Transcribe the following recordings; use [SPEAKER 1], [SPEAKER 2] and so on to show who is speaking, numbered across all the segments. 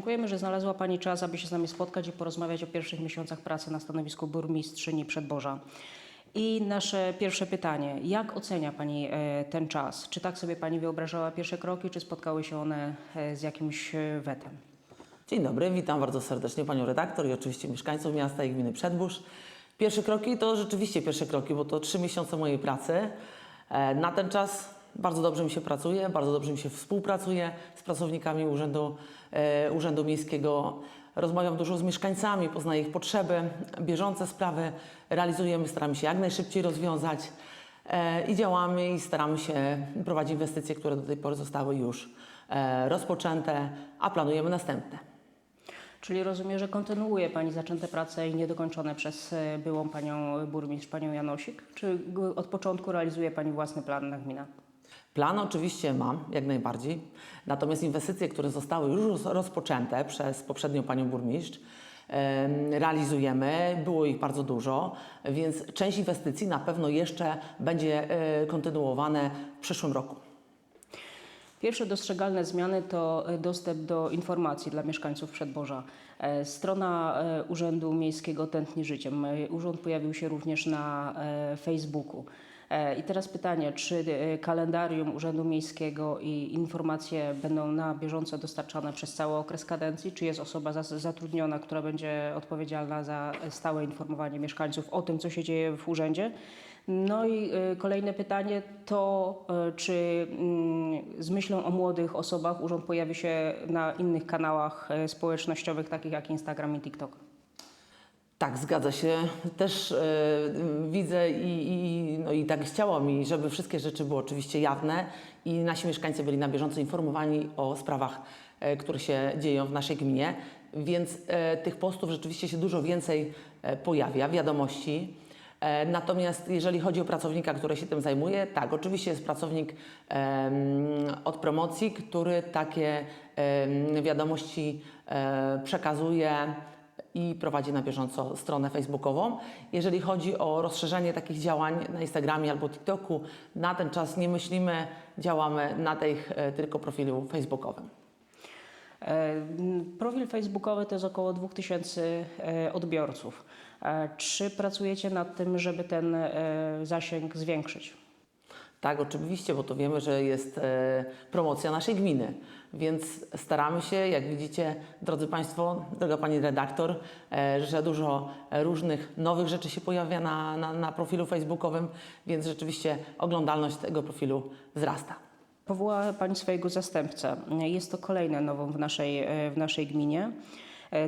[SPEAKER 1] dziękujemy, że znalazła Pani czas, aby się z nami spotkać i porozmawiać o pierwszych miesiącach pracy na stanowisku burmistrzyni Przedboża. I nasze pierwsze pytanie. Jak ocenia Pani e, ten czas? Czy tak sobie Pani wyobrażała pierwsze kroki, czy spotkały się one e, z jakimś e, wetem?
[SPEAKER 2] Dzień dobry, witam bardzo serdecznie Panią redaktor i oczywiście mieszkańców miasta i gminy Przedbórz. Pierwsze kroki to rzeczywiście pierwsze kroki, bo to trzy miesiące mojej pracy. Na ten czas bardzo dobrze mi się pracuje, bardzo dobrze mi się współpracuje z pracownikami Urzędu, e, Urzędu Miejskiego. Rozmawiam dużo z mieszkańcami, poznaję ich potrzeby, bieżące sprawy realizujemy, staramy się jak najszybciej rozwiązać e, i działamy i staramy się prowadzić inwestycje, które do tej pory zostały już e, rozpoczęte, a planujemy następne.
[SPEAKER 1] Czyli rozumiem, że kontynuuje Pani zaczęte prace i niedokończone przez e, byłą Panią Burmistrz, Panią Janosik? Czy od początku realizuje Pani własny plan na gminę?
[SPEAKER 2] Plan oczywiście mam, jak najbardziej. Natomiast inwestycje, które zostały już roz- rozpoczęte przez poprzednią panią burmistrz, em, realizujemy. Było ich bardzo dużo, więc część inwestycji na pewno jeszcze będzie e, kontynuowane w przyszłym roku.
[SPEAKER 1] Pierwsze dostrzegalne zmiany to e, dostęp do informacji dla mieszkańców Przedboża. E, Strona Urzędu Miejskiego tętni życiem. Urząd pojawił się również na Facebooku. E, I teraz pytanie, czy e, kalendarium Urzędu Miejskiego i informacje będą na bieżąco dostarczane przez cały okres kadencji, czy jest osoba zatrudniona, która będzie odpowiedzialna za stałe informowanie mieszkańców o tym, co się dzieje w urzędzie? No i y, kolejne pytanie to, czy mm, z myślą o młodych osobach urząd pojawi się na innych kanałach społecznościowych, takich jak Instagram i TikTok?
[SPEAKER 2] Tak, zgadza się. Też e, widzę i, i, no i tak chciało mi, żeby wszystkie rzeczy były oczywiście jawne i nasi mieszkańcy byli na bieżąco informowani o sprawach, e, które się dzieją w naszej gminie. Więc e, tych postów rzeczywiście się dużo więcej pojawia, wiadomości. Natomiast jeżeli chodzi o pracownika, który się tym zajmuje, tak, oczywiście jest pracownik od promocji, który takie wiadomości przekazuje i prowadzi na bieżąco stronę facebookową. Jeżeli chodzi o rozszerzenie takich działań na Instagramie albo TikToku, na ten czas nie myślimy, działamy na tych e, tylko profilu facebookowym.
[SPEAKER 1] E, Profil facebookowy to jest około 2000 e, odbiorców. Czy pracujecie nad tym, żeby ten zasięg zwiększyć?
[SPEAKER 2] Tak, oczywiście, bo to wiemy, że jest e, promocja naszej gminy, więc staramy się, jak widzicie, drodzy Państwo, droga Pani redaktor, e, że dużo różnych nowych rzeczy się pojawia na, na, na profilu facebookowym, więc rzeczywiście oglądalność tego profilu wzrasta.
[SPEAKER 1] Powołała Pani swojego zastępcę. Jest to kolejne nową w naszej, e, w naszej gminie.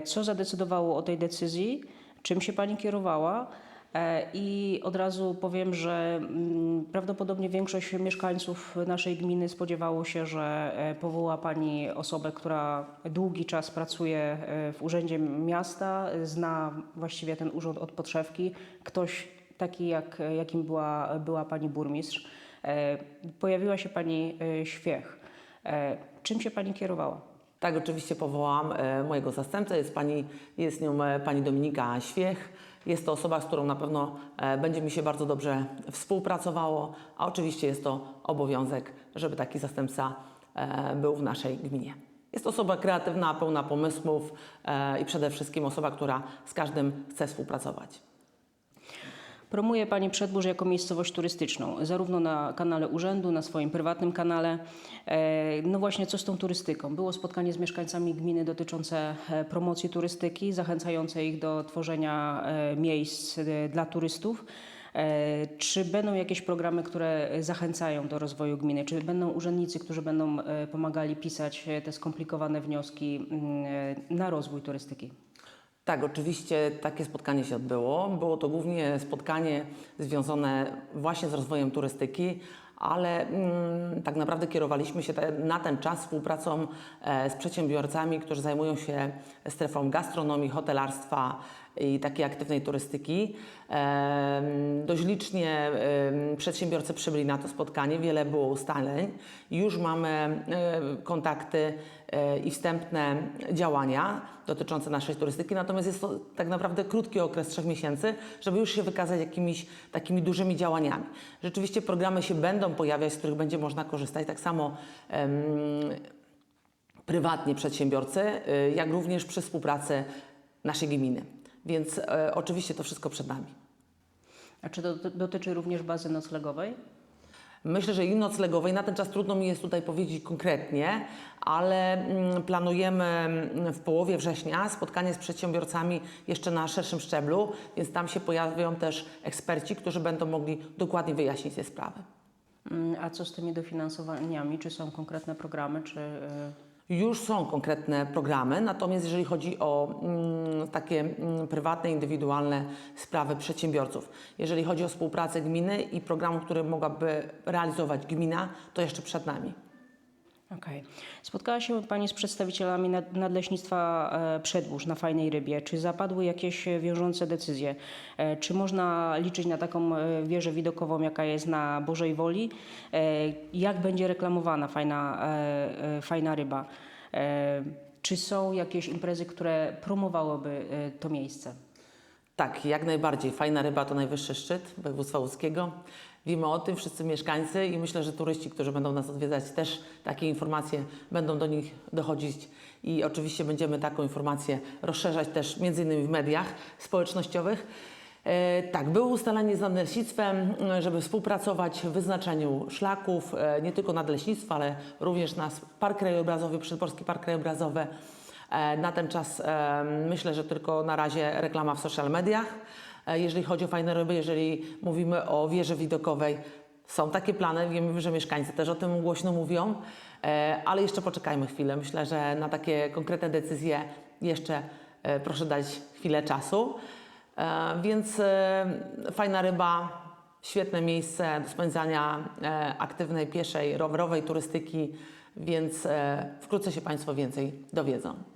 [SPEAKER 1] Co zadecydowało o tej decyzji? Czym się Pani kierowała? E, I od razu powiem, że mm, prawdopodobnie większość mieszkańców naszej gminy spodziewało się, że e, powoła Pani osobę, która długi czas pracuje e, w Urzędzie Miasta, zna właściwie ten urząd od podszewki. Ktoś taki, jak, jakim była, była Pani burmistrz. Pojawiła się Pani Świech. Czym się Pani kierowała?
[SPEAKER 2] Tak, oczywiście powołam mojego zastępcę. Jest, pani, jest nią pani Dominika Świech. Jest to osoba, z którą na pewno e, będzie mi się bardzo dobrze współpracowało, a oczywiście jest to obowiązek, żeby taki zastępca e, był w naszej gminie. Jest osoba kreatywna, pełna pomysłów e, i przede wszystkim osoba, która z każdym chce współpracować.
[SPEAKER 1] Promuje Pani Przedbórz jako miejscowość turystyczną, zarówno na kanale urzędu, na swoim prywatnym kanale. E, No właśnie, co z tą turystyką? Było spotkanie z mieszkańcami gminy dotyczące e, promocji turystyki, zachęcające ich do tworzenia e, miejsc dla turystów. Czy będą jakieś programy, które zachęcają do rozwoju gminy? Czy będą urzędnicy, którzy będą pomagali pisać te skomplikowane wnioski mm, na rozwój turystyki?
[SPEAKER 2] Tak, oczywiście takie spotkanie się odbyło. Było to głównie spotkanie związane właśnie z rozwojem turystyki, ale mm, tak naprawdę kierowaliśmy się te, na ten czas współpracą e, z przedsiębiorcami, którzy zajmują się strefą gastronomii, hotelarstwa i takiej aktywnej turystyki. E, dość licznie e, przedsiębiorcy przybyli na to spotkanie, wiele było ustaleń. Już mamy e, kontakty i wstępne działania dotyczące naszej turystyki, natomiast jest to tak naprawdę krótki okres trzech miesięcy, żeby już się wykazać jakimiś takimi dużymi działaniami. Rzeczywiście programy się będą pojawiać, z których będzie można korzystać. Tak samo em, prywatnie przedsiębiorcy, y, jak również przy współpracy naszej gminy. Więc e, oczywiście to wszystko przed nami.
[SPEAKER 1] A czy to dotyczy również bazy noclegowej?
[SPEAKER 2] Myślę, że i noclegowej na ten czas trudno mi jest tutaj powiedzieć konkretnie, ale mm, planujemy mm, w połowie września spotkanie z przedsiębiorcami jeszcze na szerszym szczeblu, więc tam się pojawią też eksperci, którzy będą mogli dokładnie wyjaśnić te sprawy.
[SPEAKER 1] Mm, A co z tymi dofinansowaniami? Czy są konkretne programy, czy...
[SPEAKER 2] Już są konkretne programy, natomiast jeżeli chodzi o mm, takie mm, prywatne, indywidualne sprawy przedsiębiorców, jeżeli chodzi o współpracę gminy i programu, który mogłaby realizować gmina, to jeszcze przed nami.
[SPEAKER 1] Okej. Spotkała się Pani z przedstawicielami nad- Nadleśnictwa e, Przedwórz na Fajnej Rybie. Czy zapadły jakieś e, wiążące decyzje? E, Czy można liczyć na taką wieżę widokową, jaka jest na Bożej Woli? Jak będzie reklamowana Fajna, fajna Ryba? Czy są jakieś imprezy, które promowałyby to miejsce?
[SPEAKER 2] Tak, jak najbardziej. Fajna ryba to najwyższy szczyt województwa łódzkiego. Wiemy o tym wszyscy mieszkańcy i myślę, że turyści, którzy będą nas odwiedzać, też takie informacje będą do nich dochodzić i oczywiście będziemy taką informację rozszerzać też między innymi w mediach społecznościowych. E, tak, było ustalenie z nadleśnictwem, e, żeby współpracować w wyznaczeniu szlaków, e, nie tylko nadleśnictwa, ale również nasz Park Krajobrazowy, Przedporski Park Krajobrazowy. Na ten czas myślę, że tylko na razie reklama w social mediach. E, Jeżeli chodzi o fajne ryby, jeżeli mówimy o wieży widokowej, są takie plany. Wiemy, że mieszkańcy też o tym głośno mówią, e, ale jeszcze poczekajmy chwilę. Myślę, że na takie konkretne decyzje jeszcze e, proszę dać chwilę czasu. Więc fajna ryba, świetne miejsce do spędzania aktywnej, pieszej, rowerowej turystyki, więc wkrótce się Państwo więcej dowiedzą.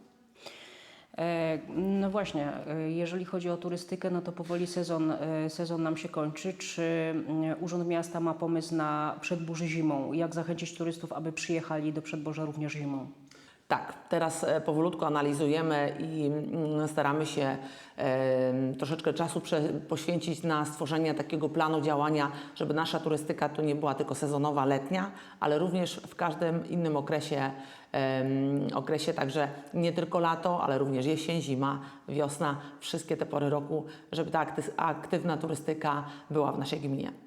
[SPEAKER 1] E, No właśnie, e, jeżeli chodzi o turystykę, no to powoli sezon, e, sezon nam się kończy. Czy mm, Urząd Miasta ma pomysł na przedburzy zimą? Jak zachęcić turystów, aby przyjechali do Przedborza również zimą?
[SPEAKER 2] Tak, teraz e, powolutku analizujemy i mm, staramy się e, troszeczkę czasu poświęcić na stworzenie takiego planu działania, żeby nasza turystyka to nie była tylko sezonowa, letnia, ale również w każdym innym okresie, okresie także nie tylko lato, ale również jesień, zima, wiosna, wszystkie te pory roku, żeby ta akty- aktywna turystyka była w naszej gminie.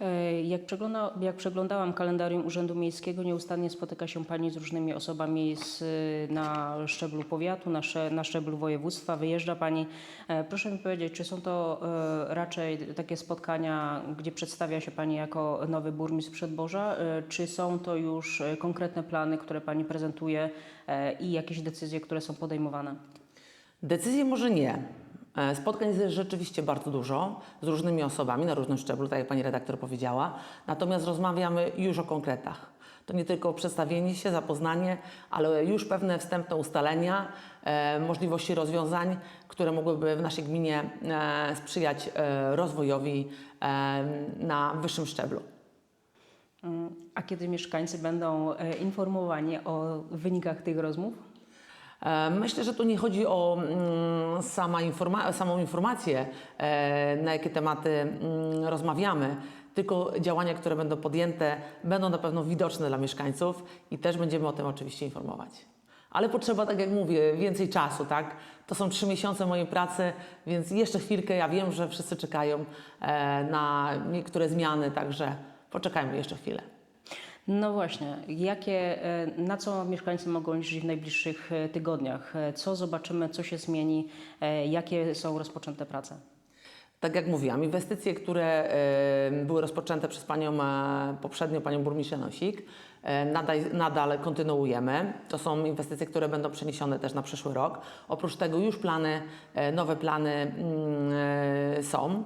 [SPEAKER 1] E, Jak, przegląda, jak przeglądałam kalendarium Urzędu Miejskiego, nieustannie spotyka się Pani z różnymi osobami z, na szczeblu powiatu, na, sze, na szczeblu województwa, wyjeżdża Pani. E, Proszę mi powiedzieć, czy są to e, raczej takie spotkania, gdzie przedstawia się Pani jako nowy burmistrz Przedborza, e, czy są to już e, konkretne plany, które Pani prezentuje e, i jakieś decyzje, które są podejmowane?
[SPEAKER 2] Decyzji może nie. E, Spotkań jest rzeczywiście bardzo dużo z różnymi osobami na różnym szczeblu, tak jak pani redaktor powiedziała. Natomiast rozmawiamy już o konkretach. To nie tylko przedstawienie się, zapoznanie, ale już pewne wstępne ustalenia, e, możliwości rozwiązań, które mogłyby w naszej gminie e, sprzyjać rozwojowi na wyższym szczeblu.
[SPEAKER 1] Mm, A kiedy mieszkańcy będą informowani o wynikach tych rozmów?
[SPEAKER 2] E, Myślę, że tu nie chodzi o mm, sama informa- samą informację, e, na jakie tematy mm, rozmawiamy, tylko działania, które będą podjęte, będą na pewno widoczne dla mieszkańców i też będziemy o tym oczywiście informować. Ale potrzeba, tak jak mówię, więcej czasu, tak? To są trzy miesiące mojej pracy, więc jeszcze chwilkę. Ja wiem, że wszyscy czekają e, na niektóre zmiany, także poczekajmy jeszcze chwilę.
[SPEAKER 1] No właśnie, jakie, e, na co mieszkańcy mogą liczyć w najbliższych e, tygodniach? E, Co zobaczymy, co się zmieni, jakie są rozpoczęte prace?
[SPEAKER 2] Tak jak mówiłam, inwestycje, które były rozpoczęte przez panią poprzednio, panią burmistrz Nosik, nadal, nadal kontynuujemy. To są inwestycje, które będą przeniesione też na przyszły rok. Oprócz tego już plany, nowe plany mm, są.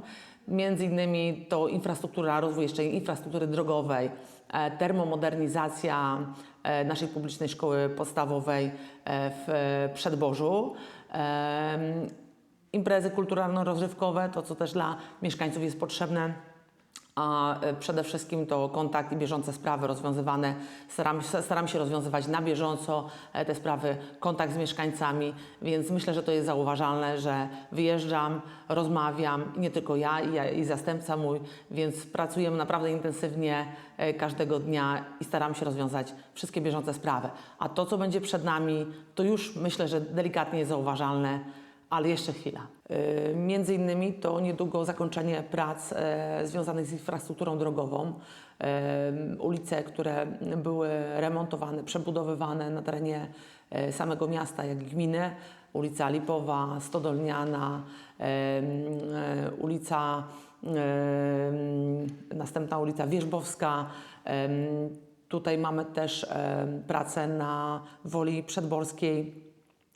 [SPEAKER 2] Między innymi to infrastruktura, rozwój jeszcze infrastruktury drogowej, termomodernizacja e, naszej publicznej szkoły podstawowej e, w e, Przedborzu. Imprezy kulturalno-rozrywkowe, to co też dla mieszkańców jest potrzebne. A e, przede wszystkim to kontakt i bieżące sprawy rozwiązywane. Staram, staram się rozwiązywać na bieżąco e, te sprawy, kontakt z mieszkańcami, więc myślę, że to jest zauważalne, że wyjeżdżam, rozmawiam, nie tylko ja, i, ja, i zastępca mój, więc pracujemy naprawdę intensywnie e, każdego dnia i staram się rozwiązać wszystkie bieżące sprawy. A to, co będzie przed nami, to już myślę, że delikatnie jest zauważalne, ale jeszcze chwila. Y, Między innymi to niedługo zakończenie prac e, związanych z infrastrukturą drogową. E, Ulice, które były remontowane, przebudowywane na terenie e, samego miasta, jak gminy. Ulica Lipowa, Stodolniana, ulica, następna ulica Wierzbowska. Tutaj mamy też pracę na Woli Przedborskiej.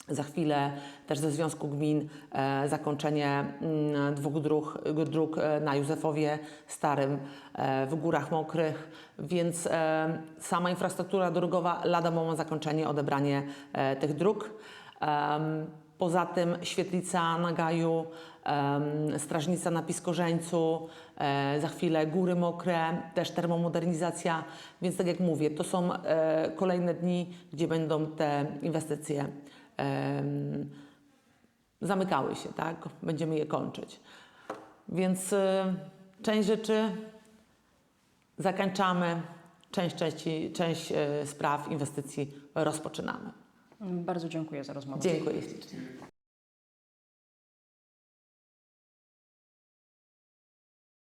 [SPEAKER 2] Za chwilę też ze Związku Gmin e, zakończenie mm, dwóch dróg, dróg e, na Józefowie Starym e, w Górach Mokrych, więc e, sama infrastruktura drogowa lada moment zakończenie, odebranie e, tych dróg. Em, Poza tym Świetlica na Gaju, em, Strażnica na Piskorzeńcu, e, za chwilę Góry Mokre, też termomodernizacja, więc tak jak mówię, to są e, kolejne dni, gdzie będą te inwestycje zamykały się, tak? Będziemy je kończyć. Więc e, część rzeczy zakończamy, część, części, część e, spraw, inwestycji rozpoczynamy.
[SPEAKER 1] Bardzo dziękuję za rozmowę.
[SPEAKER 2] Dziękuję ślicznie.